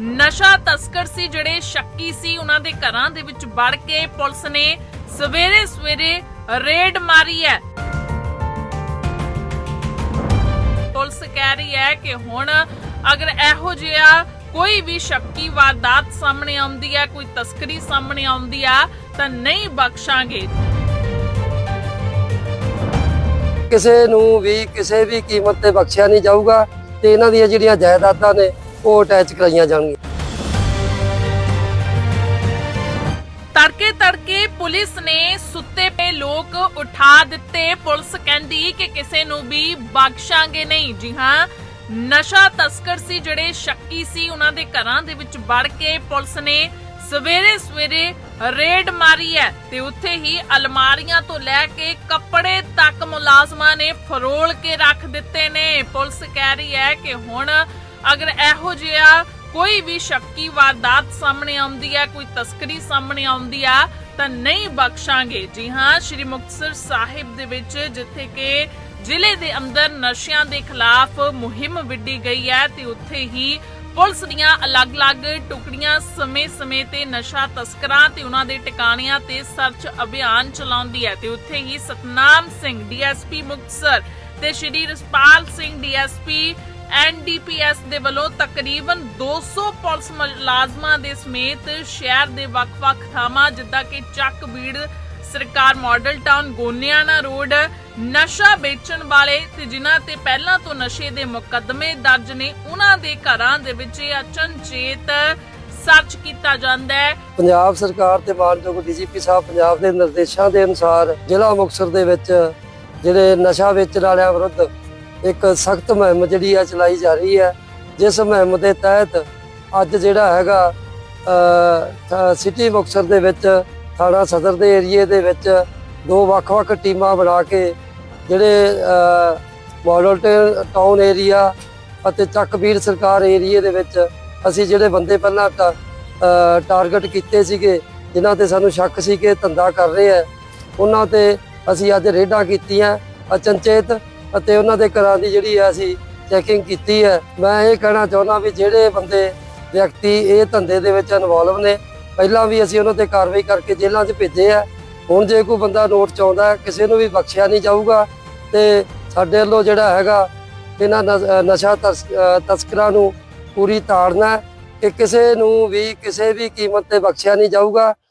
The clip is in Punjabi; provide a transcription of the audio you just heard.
ਨਸ਼ਾ ਤਸਕਰ ਸੀ ਜਿਹੜੇ ਸ਼ੱਕੀ ਸੀ, ਉਹਨਾਂ ਦੇ ਘਰਾਂ ਦੇ ਵਿੱਚ ਵੜ ਕੇ ਪੁਲਿਸ ਨੇ ਸਵੇਰੇ ਸਵੇਰੇ ਰੇਡ ਮਾਰੀ ਹੈ। ਪੁਲਿਸ ਕਹਿ ਰਹੀ ਹੈ ਕਿ ਹੁਣ ਅਗਰ ਇਹੋ ਜਿਹਾ ਕੋਈ ਵੀ ਸ਼ੱਕੀ ਵਾਰਦਾਤ ਸਾਹਮਣੇ ਆਉਂਦੀ ਹੈ, ਕੋਈ ਤਸਕਰੀ ਸਾਹਮਣੇ ਆਉਂਦੀ ਆ, ਤਾਂ ਨਹੀਂ ਬਖਸ਼ਾਂਗੇ। ਕਿਸੇ ਨੂੰ ਵੀ, ਕਿਸੇ ਵੀ ਕੀਮਤ ਤੇ ਬਖਸ਼ਿਆ ਨਹੀਂ ਜਾਊਗਾ ਤੇ ਇਹਨਾਂ ਦੀਆਂ ਜਿਹੜੀਆਂ ਜਾਇਦਾਦਾਂ ਨੇ ਉਹ ਅਟੈਚ ਕਰਾਈਆਂ ਜਾਣਗੀਆਂ। ਤੜਕੇ ਤੜਕੇ ਪੁਲਿਸ ਨੇ ਸੁੱਤੇ ਪਏ ਲੋਕ ਉਠਾ ਦਿੱਤੇ। ਪੁਲਿਸ ਕਹਿੰਦੀ ਕਿ ਕਿਸੇ ਨੂੰ ਵੀ ਬਖਸ਼ਾਂਗੇ ਨਹੀਂ। ਜੀ ਹਾਂ, ਨਸ਼ਾ ਤਸਕਰ ਸੀ ਜਿਹੜੇ ਸ਼ੱਕੀ ਸੀ, ਉਹਨਾਂ ਦੇ ਘਰਾਂ ਦੇ ਵਿੱਚ ਵੜ ਕੇ ਪੁਲਿਸ ਨੇ ਸਵੇਰੇ ਸਵੇਰੇ ਰੇਡ ਮਾਰੀ ਹੈ ਤੇ ਉੱਥੇ ਹੀ ਅਲਮਾਰੀਆਂ ਤੋਂ ਲੈ ਕੇ ਕੱਪੜੇ ਤੱਕ ਮੁਲਾਜ਼ਮਾਂ ਨੇ ਫਰੋਲ ਕੇ ਰੱਖ ਦਿੱਤੇ ਨੇ। ਪੁਲਿਸ ਕਹਿ ਰਹੀ ਹੈ ਕਿ ਹੁਣ ਅਗਰ ਇਹੋ ਜਿਹਾ ਕੋਈ ਵੀ ਸ਼ੱਕੀ ਵਾਰਦਾਤ ਸਾਹਮਣੇ ਆਉਂਦੀ ਹੈ, ਕੋਈ ਤਸਕਰੀ ਸਾਹਮਣੇ ਆਉਂਦੀ ਆ, ਤਾਂ ਨਹੀਂ ਬਖਸ਼ਾਂਗੇ। ਜੀ ਹਾਂ, ਸ਼੍ਰੀ ਮੁਕਤਸਰ ਸਾਹਿਬ ਦੇ ਵਿੱਚ ਜਿੱਥੇ ਕਿ ਜ਼ਿਲ੍ਹੇ ਦੇ ਅੰਦਰ ਨਸ਼ਿਆਂ ਦੇ ਖਿਲਾਫ ਮੁਹਿੰਮ ਵਿੱਢੀ ਗਈ ਹੈ ਤੇ ਉੱਥੇ ਹੀ ਪੁਲਿਸ ਦੀਆਂ ਅਲੱਗ-ਅਲੱਗ ਟੁਕੜੀਆਂ ਸਮੇਂ-ਸਮੇਂ ਤੇ ਨਸ਼ਾ ਤਸਕਰਾਂ ਤੇ ਉਹਨਾਂ ਦੇ ਟਿਕਾਣਿਆਂ ਤੇ ਸਰਚ ਅਭਿਆਨ ਚਲਾਉਂਦੀ ਹੈ ਤੇ ਉੱਥੇ ਹੀ ਸਤਨਾਮ ਸਿੰਘ, ਡੀਐਸਪੀ ਮੁਕਤਸਰ ਤੇ ਸ਼੍ਰੀ ਰਸਪਾਲ ਸਿੰਘ, ਡੀਐਸਪੀ ਐਨਡੀਪੀਐਸ ਦੇ ਵੱਲੋਂ ਤਕਰੀਬਨ 200 ਪੁਲਿਸ ਮੁਲਾਜ਼ਮਾਂ ਦੇ ਸਮੇਤ ਸ਼ਹਿਰ ਦੇ ਵੱਖ-ਵੱਖ ਥਾਵਾਂ, ਜਿੱਦਾਂ ਕਿ ਚੱਕ ਸਰਕਾਰ ਮਾਡਲ ਟਾਊਨ, ਗੋਨਿਆਣਾ ਰੋਡ, ਨਸ਼ਾ ਵੇਚਣ ਵਾਲੇ ਤੇ ਜਿਨ੍ਹਾਂ ਤੇ ਪਹਿਲਾਂ ਤੋਂ ਨਸ਼ੇ ਦੇ ਮੁਕੱਦਮੇ ਦਰਜ ਨੇ, ਉਹਨਾਂ ਦੇ ਘਰਾਂ ਦੇ ਵਿੱਚ ਇਹ ਅਚਨਚੇਤ ਸਰਚ ਕੀਤਾ ਜਾਂਦਾ ਹੈ। ਪੰਜਾਬ ਸਰਕਾਰ ਤੇ ਮਾਨਯੋਗ ਡੀਜੀਪੀ ਸਾਹਿਬ ਪੰਜਾਬ ਦੇ ਨਿਰਦੇਸ਼ਾਂ ਦੇ ਅਨੁਸਾਰ ਜ਼ਿਲ੍ਹਾ ਮੁਕਤਸਰ ਦੇ ਵਿੱਚ ਜਿਹੜੇ ਨਸ਼ਾ ਵੇਚਣ ਵਾਲਿਆਂ ਵਿਰੁੱਧ ਇੱਕ ਸਖਤ ਮੁਹਿੰਮ ਜਿਹੜੀ ਆ ਚਲਾਈ ਜਾ ਰਹੀ ਹੈ ਜਿਸ ਮੁਹਿੰਮ ਦੇ ਤਹਿਤ ਅੱਜ ਜਿਹੜਾ ਹੈਗਾ ਸਿਟੀ ਮੁਕਤਸਰ ਦੇ ਵਿੱਚ ਥਾਣਾ ਸਦਰ ਦੇ ਏਰੀਏ ਦੇ ਵਿੱਚ ਦੋ ਵੱਖ-ਵੱਖ ਟੀਮਾਂ ਬਣਾ ਕੇ ਜਿਹੜੇ ਅ, ਮਾਡਲ ਟਾਊਨ ਏਰੀਆ ਅਤੇ ਚੱਕਬੀਰ ਸਰਕਾਰ ਏਰੀਏ ਦੇ ਵਿੱਚ ਅਸੀਂ ਜਿਹੜੇ ਬੰਦੇ ਪਹਿਲਾਂ ਟਾ- ਟਾਰਗੇਟ ਕੀਤੇ ਸੀਗੇ ਜਿਨ੍ਹਾਂ ਤੇ ਸਾਨੂੰ ਸ਼ੱਕ ਸੀ ਕਿ ਧੰਦਾ ਕਰ ਰਹੇ ਆ ਉਹਨਾਂ ਤੇ ਅਸੀਂ ਅੱਜ ਰੇਡਾਂ ਕੀਤੀਆਂ ਅਚਨਚੇਤ ਅਤੇ ਉਹਨਾਂ ਦੇ ਘਰਾਂ ਦੀ ਜਿਹੜੀ ਹੈ ਅਸੀਂ ਚੈਕਿੰਗ ਕੀਤੀ ਹੈ। ਮੈਂ ਇਹ ਕਹਿਣਾ ਚਾਹੁੰਦਾ ਵੀ ਜਿਹੜੇ ਬੰਦੇ ਵਿਅਕਤੀ ਇਹ ਧੰਦੇ ਦੇ ਵਿੱਚ ਇਨਵੋਲਵ ਨੇ ਪਹਿਲਾਂ ਵੀ ਅਸੀਂ ਉਹਨਾਂ ਤੇ ਕਾਰਵਾਈ ਕਰਕੇ ਜੇਲ੍ਹਾਂ 'ਚ ਭੇਜੇ ਆ। ਹੁਣ ਜੇ ਕੋਈ ਬੰਦਾ ਨੋਟ ਚਾਹੁੰਦਾ ਹੈ, ਕਿਸੇ ਨੂੰ ਵੀ ਬਖਸ਼ਿਆ ਨਹੀਂ ਜਾਊਗਾ ਤੇ ਸਾਡੇ ਵੱਲੋਂ ਜਿਹੜਾ ਹੈਗਾ ਇਹਨਾਂ ਨਸ਼ਾ ਤਸ- ਤਸਕਰਾਂ ਨੂੰ ਪੂਰੀ ਤਾੜਨਾ ਕਿ ਕਿਸੇ ਨੂੰ ਵੀ ਕਿਸੇ ਵੀ ਕੀਮਤ ਤੇ ਬਖਸ਼ਿਆ ਨਹੀਂ ਜਾਊਗਾ।